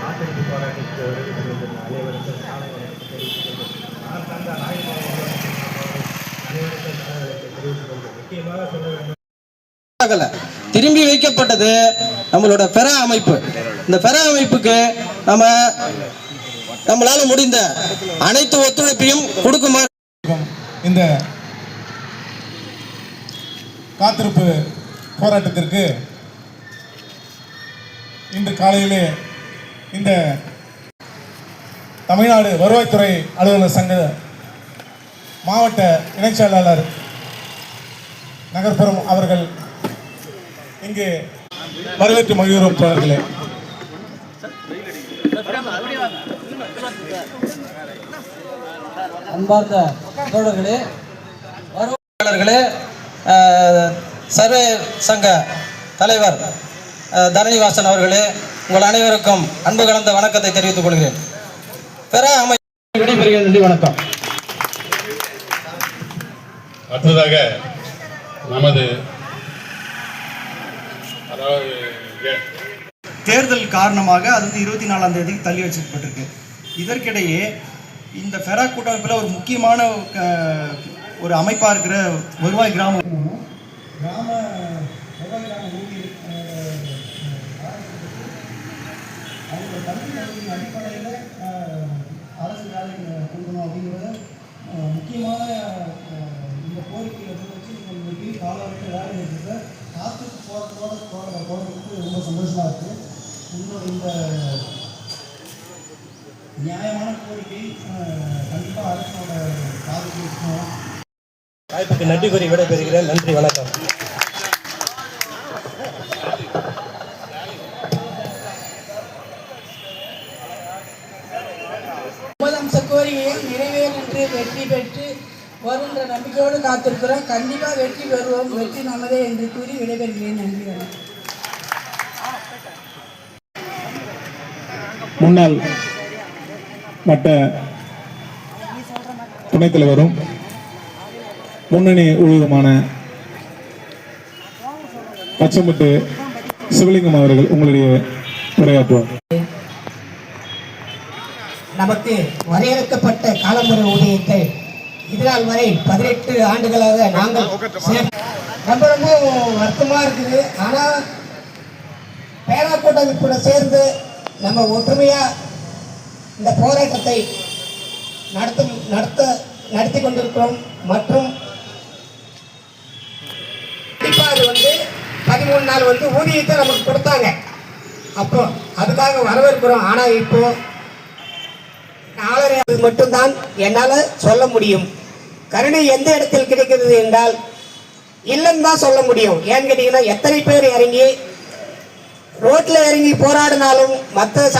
காத்திருப்பு போராட்டத்துக்கு வருகை தந்திருந்த அனைவருக்கும் காலை வணக்கத்தை தெரிவித்துக் கொண்டு அனைவருக்கும் காலை வணக்கத்தை தெரிவித்துக் கொண்டு முக்கியமாக சொல்ல வேண்டும். ஆகல திரும்பி வைக்கப்பட்டது நம்மளோட பெற அமைப்பு. இந்த பெற அமைப்புக்கு நம்ம நம்மளால முடிந்த அனைத்து ஒத்துழைப்பையும் கொடுக்குமாறு இருக்கும் இந்த காத்திருப்பு போராட்டத்திற்கு இன்று காலையிலே இந்த தமிழ்நாடு வருவாய்த்துறை அலுவலர் சங்க மாவட்ட இணைச் செயலாளர் நகர்ப்புறம் அவர்கள் இங்கு வரவேற்று மகிழ்கிறோம் அன்பார்ந்த தோழர்களே வருவாயாளர்களே சர்வே சங்க தலைவர் தரணிவாசன் அவர்களே உங்கள் அனைவருக்கும் அன்பு கலந்த வணக்கத்தை தெரிவித்துக் கொள்கிறேன். பெற அமை விடைபெறுகிறது வணக்கம். அடுத்ததாக நமது தேர்தல் காரணமாக அது வந்து இருபத்தி நாலாம் தேதிக்கு தள்ளி வச்சிருக்கப்பட்டிருக்கு. இதற்கிடையே இந்த ஃபெரா கூட்டமைப்பில் ஒரு முக்கியமான ஒரு அமைப்பாக இருக்கிற வருவாய் கிராம கிராம வருவாய் கிராம ஊழியர் அவங்க அடிப்படையில் அரசு வேலைக்கு கொடுக்கணும் அப்படிங்கிறத முக்கியமான இந்த கோரிக்கையை வச்சு நீங்கள் பெரிய காலவரையில் வேலை இருக்கிறத காத்துக்கு போகிறதோட போகிற போகிறதுக்கு ரொம்ப சந்தோஷமாக இருக்குது இன்னும் இந்த நியாயமான கோரிக்கை கண்டிப்பாக அரசோட காதுக்கு இருக்கணும். வாய்ப்புக்கு நன்றி கூறி விடைபெறுகிறேன். நன்றி வணக்கம். வெற்றி பெற்று வருகின்ற நம்பிக்கையோடு காத்திருக்கிறோம். கண்டிப்பாக வெற்றி பெறுவோம். வெற்றி நமதே என்று கூறி விடைபெறுகிறேன். நன்றி வணக்கம். முன்னாள் வட்ட துணைத் தலைவரும் முன்னணி ஊழியருமான பச்சமுட்டு சிவலிங்கம் அவர்கள் உங்களுடைய உரையாற்றுவார். நமக்கு வரையறுக்கப்பட்ட காலமுறை ஊதியத்தை இதனால் வரை பதினெட்டு ஆண்டுகளாக நாங்கள் சேர்- ரொம்ப ரொம்ப வருத்தமாக இருக்குது. ஆனால் பேரா கூட்டமைப்போட சேர்ந்து நம்ம ஒற்றுமையாக இந்த போராட்டத்தை நடத்தும் நடத்த நடத்தி கொண்டிருக்கிறோம். மற்றும் கண்டிப்பாக அது வந்து பதிமூணு நாள் வந்து ஊதியத்தை நமக்கு கொடுத்தாங்க. அப்போ அதுக்காக வரவேற்கிறோம். ஆனால் இப்போ நாலரை மட்டும்தான் என்னால் சொல்ல முடியும். கருணை எந்த இடத்தில் கிடைக்கிறது என்றால் இல்லைன்னு தான் சொல்ல முடியும். ஏன்னு கேட்டீங்கன்னா எத்தனை பேர் இறங்கி ரோட்டில் இறங்கி போராடினாலும் மற்ற